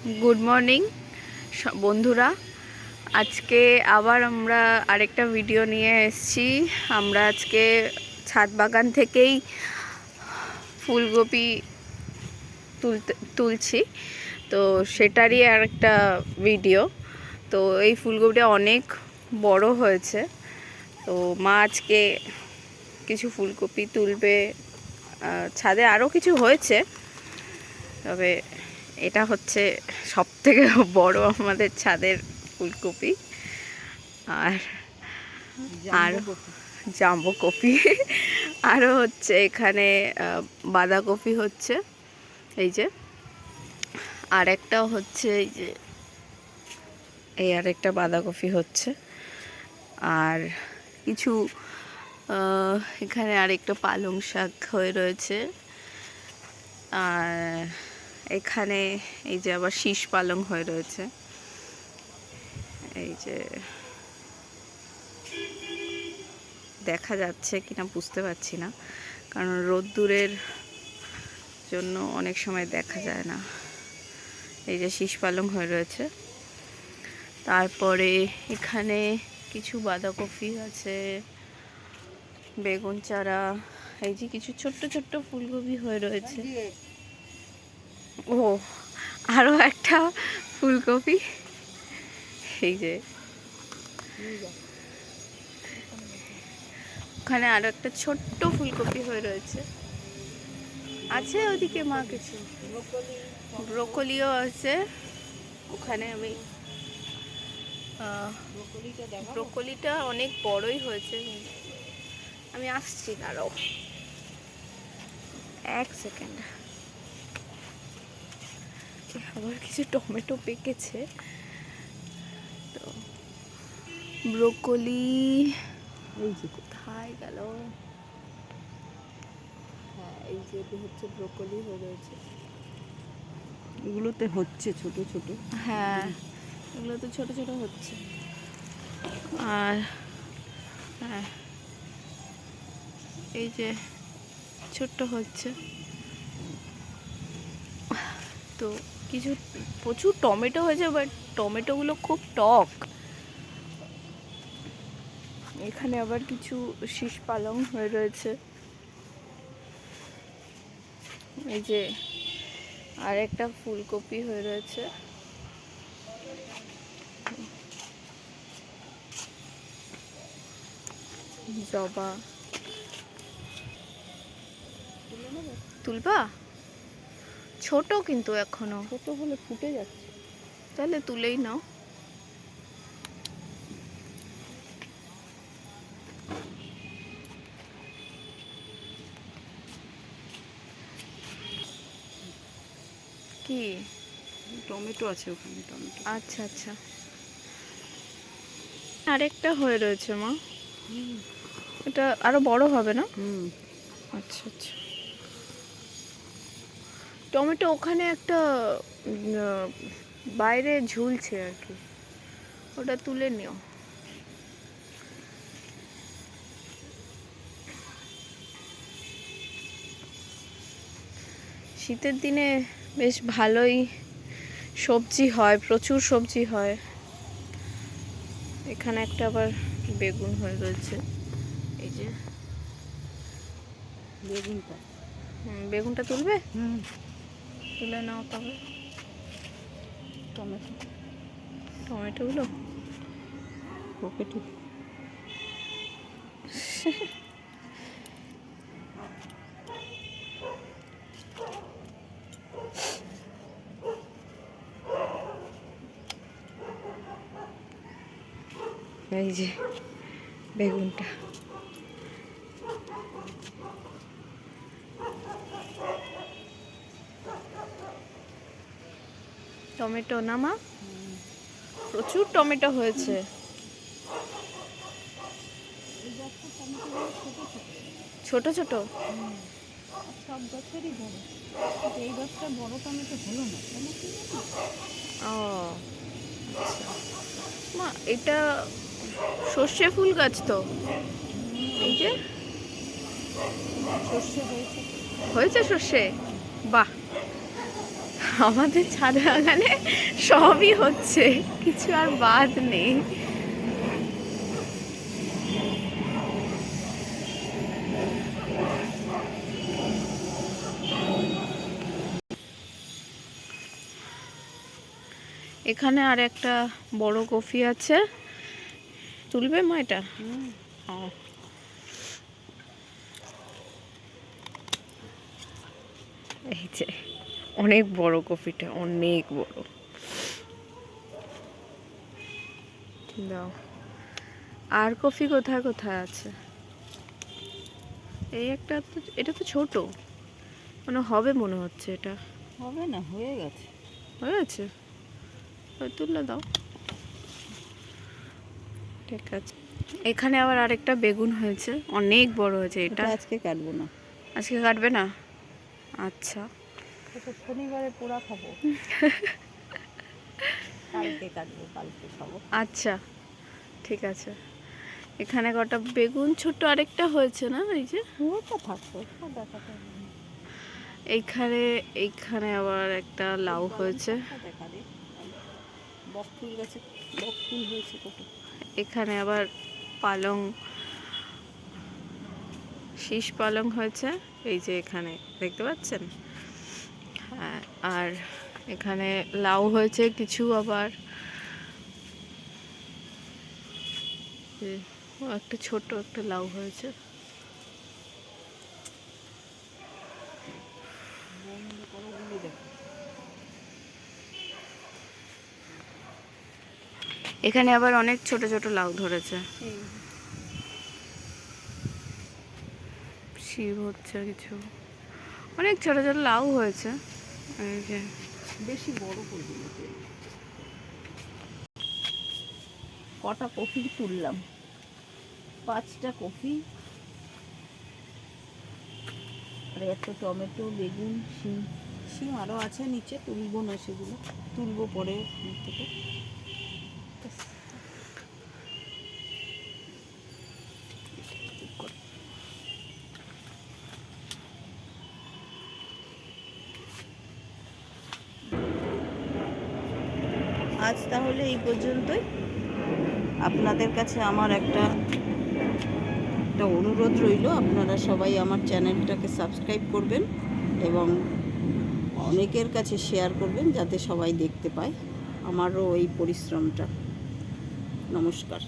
Good morning বন্ধুরা। আজকে আবার আমরা আরেকটা ভিডিও নিয়ে এসেছি। আমরা আজকে ছাদ বাগান থেকেই ফুলকপি তুলতে, তুলছি। তো সেটারই আরেকটা ভিডিও তো এই ফুলকপিটা অনেক বড় হয়েছে। তো মা আজকে কিছু ফুলকপি তুলবে। ছাদে আরও কিছু হয়েছে। তবে এটা হচ্ছে সব থেকে বড় আমাদের ছাদের ফুলকপি। আর আর জাম্বো কপি আরও হচ্ছে এখানে বাঁধাকপি হচ্ছে, এই যে। আর একটাও হচ্ছে এই যে, এই আর আরেকটা বাঁধাকপি হচ্ছে। আর কিছু এখানে আরেকটা পালং শাক হয়ে রয়েছে। আর এখানে এই যে আবার শীষ পালং হয়ে রয়েছে। এই যে দেখা যাচ্ছে কিনা বুঝতে পারছি না, কারণ রোদ্দুরের জন্য অনেক সময় দেখা যায় না। এই যে শীষ পালং হয়ে রয়েছে। তারপরে এখানে কিছু বাঁধাকপি আছে, বেগুন চারা, এই যে কিছু ছোট্ট ছোট্ট ফুলকপি হয়ে রয়েছে। ও আরও একটা ফুলকপি। এই যে। ওখানে আরও একটা ছোট্ট ফুলকপি হয়ে রয়েছে। আছে ওদিকে মা কিছু? ব্রোকলিও আছে। ওখানে আমি ব্রোকলিটা অনেক বড়ই হয়েছে। আমি আসছি দাঁড়াও এক সেকেন্ড। আবার কিছু টমেটো পেকেছে। তো ব্রোকলি এই যে কোথায়? গেল? হ্যাঁ এই যে হচ্ছে ব্রোকলি হয়ে রয়েছে এগুলোতে হচ্ছে ছোট ছোট। হ্যাঁ এগুলো তো ছোট ছোট হচ্ছে। আর হ্যাঁ এই যে ছোট্ট হচ্ছে। তো কিছু, প্রচুর টমেটো হয়েছে বাট টমেটোগুলো খুব টক। এখানে আবার কিছু শীষ পালং হয়ে রয়েছে। এই যে আর একটা ফুলকপি হয়ে রয়েছে। জবা। তুলবা? ছোট কিন্তু এখনও। ছোট হলে ফুটে যাচ্ছে। তাহলে তুলেই নাও। কি? টমেটো আছে ওখানে টমেটো। আচ্ছা আচ্ছা। আরেকটা হয়ে রয়েছে মা। এটা আরও বড় হবে না? হুম। আচ্ছা আচ্ছা। টমেটো ওখানে একটা বাইরে ঝুলছে আর কি। ওটা তুলে নিও। শীতের দিনে বেশ ভালোই সবজি হয় প্রচুর সবজি হয়। এখানে একটা আবার বেগুন হয়ে রয়েছে। এই যে। বেগুনটা। বেগুনটা তুলবে? হুম। তুলে নাও তবে। টমেটো। টমেটোগুলো? পকেটে। এই যে বেগুনটা। টমেটো না মা? প্রচুর টমেটো হয়েছে। ছোট ছোট? সব গাছেরই বড় এই গাছটা বড় টমেটো হলো না? ও আচ্ছা। মা এটা সর্ষে ফুল গাছ তো। এই যে। সর্ষে হয়েছে। হয়েছে সর্ষে? বাহ। আমাদের ছাদ বাগানে সবই হচ্ছে, কিছু আর বাদ নেই। এখানে আর একটা বড় কফি আছে। তুলবে মা এটা। এই যে। অনেক বড় কফিটা অনেক বড়। দাও। আর কফি কোথায় কোথায় আছে? এই একটা তো এটা তো ছোট। মানে হবে মনে হচ্ছে এটা। হবে না হয়ে গেছে। হয়ে গেছে? তুলে দাও। ঠিক আছে। এখানে আবার আরেকটা বেগুন হয়েছে অনেক বড় হয়েছে এটা আজকে কাটবো না। আজকে কাটবে না? আচ্ছা। শনিবারে পোড়া খাব। কালকে কাটবো কালকে খাব। আচ্ছা ঠিক আছে। এখানে কটা বেগুন? ছোট আরেকটা হয়েছে না এই যে? ওটা থাকতো। এইখানে এইখানে আবার একটা লাউ হয়েছে। ওটা দেখা দে বক গাছে বক হয়েছে এখানে আবার পালং শীষ পালং হয়েছে। এই যে এখানে দেখতে পাচ্ছেন? আর এখানে লাউ হয়েছে, কিছু আবার। একটা ছোট একটা লাউ হয়েছে। এখানে আবার অনেক ছোট ছোট লাউ ধরেছে। শিব হচ্ছে কিছু। অনেক ছোট ছোট লাউ হয়েছে। বেশি বড় করবি কটা কফি তুললাম? পাঁচটা কফি। আর এত টমেটো বেগুন শিম। শিম আরও আছে নিচে তুলবো না সেগুলো। তুলবো পরে। থেকে আজ তাহলে এই পর্যন্তই। আপনাদের কাছে আমার একটা একটা অনুরোধ রইল, আপনারা সবাই আমার চ্যানেলটাকে সাবস্ক্রাইব করবেন এবং অনেকের কাছে শেয়ার করবেন যাতে সবাই দেখতে পায় আমারও এই পরিশ্রমটা। নমস্কার।